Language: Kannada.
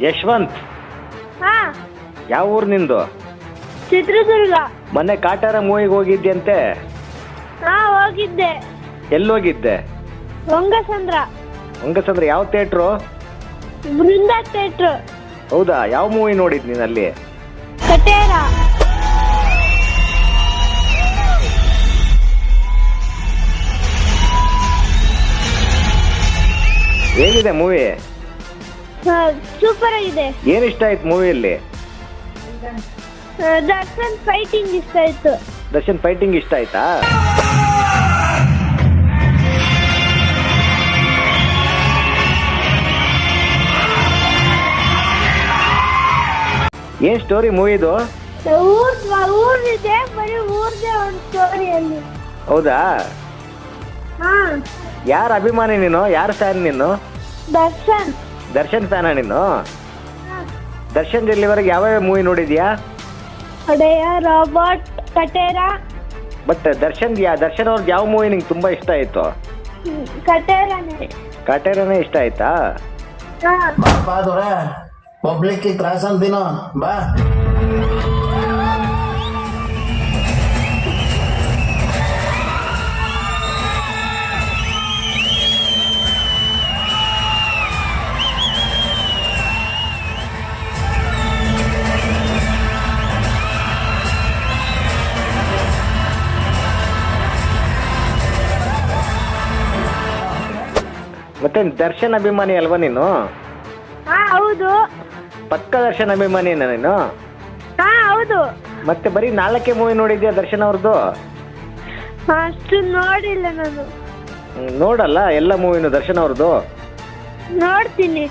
ಯಶವಂತ್. ಹಾ. ಯಾವ ಊರು ನಿಂದು? ಚಿತ್ರದುರ್ಗ. ಮೊನ್ನೆ ಕಾಟಾರ ಮೂವಿಗೆ ಹೋಗಿದ್ಯಂತೆ? ಹಾ ಹೋಗಿದ್ದೆ. ಎಲ್ಲೋಗಿದ್ದೆ? ಹೊಂಗಸಂದ್ರ ಹಂಗಸಂದ್ರೆ ಯಾವ ಥಿಯೇಟ್ರು? ಬೃಂದ ಥಿಯೇಟ್ರ್. ಹೌದಾ ಯಾವ ಮೂವಿ ನೋಡಿದ್ ನೀನು ಅಲ್ಲಿ ಕಟೇರ. ಹೇಗಿದೆ ಮೂವಿ? ಸೂಪರ್ ಆಗಿದೆ. ಏನು ಇಷ್ಟ ಆಯ್ತು ಮೂವಿಯಲ್ಲಿ? ದರ್ಶನ್ ಫೈಟಿಂಗ್ ಇಷ್ಟ ಆಯ್ತು. ದರ್ಶನ್ ಫೈಟಿಂಗ್ ಇಷ್ಟ ಆಯ್ತಾ? ಏನ್ ಸ್ಟೋರಿ ಮೂವಿದು ಊರ್ ಊರಿದೆ ಬರೀ ಊರ್ದೇ ಒಂದು ಸ್ಟೋರಿಯಲ್ಲಿ ಹೌದಾ? ಹಾ. ಯಾರ ಅಭಿಮಾನಿ ನೀನು? ಯಾರ ಫ್ಯಾನ್ ನೀನು? ದರ್ಶನ್. ದರ್ಶನ್ ಫ್ಯಾನ ನೀನು. ದರ್ಶನ್ ಇಲ್ಲಿವರೆಗೆ ಯಾವ್ಯಾವ ಮೂವಿ ನೋಡಿದ್ಯಾ? ಒಡೆಯ ರಾಬರ್ಟ್ ಕಟೇರಾ. ಬಟ್ ದರ್ಶನ್ ಯಾ ದರ್ಶನ್ ಅವ್ರದ್ದು ಯಾವ ಮೂವಿ ನಿಂಗೆ ತುಂಬಾ ಇಷ್ಟ ಆಯ್ತು? ಕಟೇರಾನೇ. ಕಟೇರನೇ ಕಾಟೇರನೇ ಇಷ್ಟ ಆಯ್ತಾ? ಹಾ. ಬಾ ದೊರೆ. ಪಬ್ಲಿಕ್ ತ್ರಾಸ ಅಂತೀನೋ ಬಾ. ಮತ್ತೆ ದರ್ಶನ್ ಅಭಿಮಾನಿ ಅಲ್ವಾ ನೀನು? ಹಾ ಹೌದು. ಪಕ್ಕ ದರ್ಶನ್ ಅಭಿಮಾನಿನ ನೀನು? ಹಾ ಹೌದು. ಮತ್ತೆ ಬರೀ ನಾಲ್ಕೇ ಮೂವಿ ನೋಡಿದ್ಯಾ ದರ್ಶನ್ ಅವ್ರದ್ದು ಅಷ್ಟು ನೋಡಿಲ್ಲ ನಾನು. ನೋಡಲ್ಲ ಎಲ್ಲ ಮೂವಿನು ದರ್ಶನ್ ಅವ್ರದ್ದು ನೋಡ್ತೀನಿ.